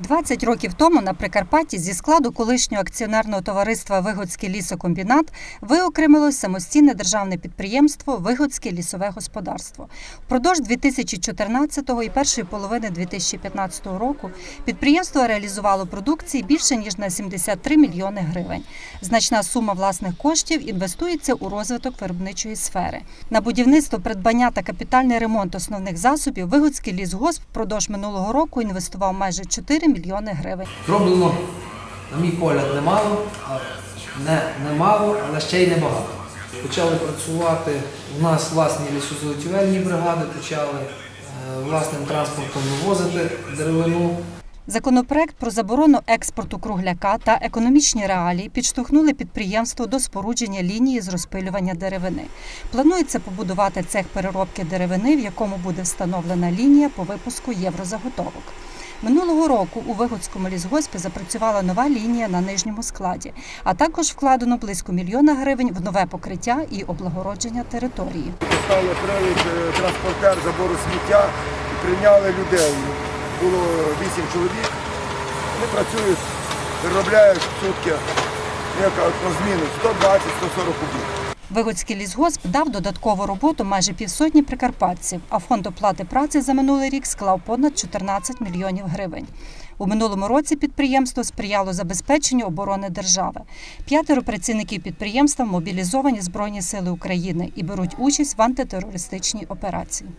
20 років тому на Прикарпатті зі складу колишнього акціонерного товариства Вигодський лісокомбінат виокремилось самостійне державне підприємство Вигодське лісове господарство. Впродовж 2014 і першої половини 2015 року підприємство реалізувало продукції більше ніж на 73 мільйони гривень. Значна сума власних коштів інвестується у розвиток виробничої сфери. На будівництво, придбання та капітальний ремонт основних засобів Вигодський лісгосп впродовж минулого року інвестував майже 4 мільйони гривень. Зроблено, на мій погляд, немало, а не немало, але ще й небагато. Почали працювати, у нас власні лісозаготівельні бригади почали е, власним транспортом вивозити деревину. Законопроект про заборону експорту кругляка та економічні реалії підштовхнули підприємство до спорудження лінії з розпилювання деревини. Планується побудувати цех переробки деревини, в якому буде встановлена лінія по випуску єврозаготовок. Минулого року у Вигодському лісгоспі запрацювала нова лінія на нижньому складі, а також вкладено близько мільйона гривень в нове покриття і облагородження території. Поставили привід е, транспортер забору сміття і прийняли людей. Було 8 чоловік. Вони працюють, виробляють сутки як на зміну 120-140 кубів. Вигодський лісгосп дав додаткову роботу майже півсотні прикарпатців, а фонд оплати праці за минулий рік склав понад 14 мільйонів гривень. У минулому році підприємство сприяло забезпеченню оборони держави. П'ятеро працівників підприємства мобілізовані Збройні сили України і беруть участь в антитерористичній операції.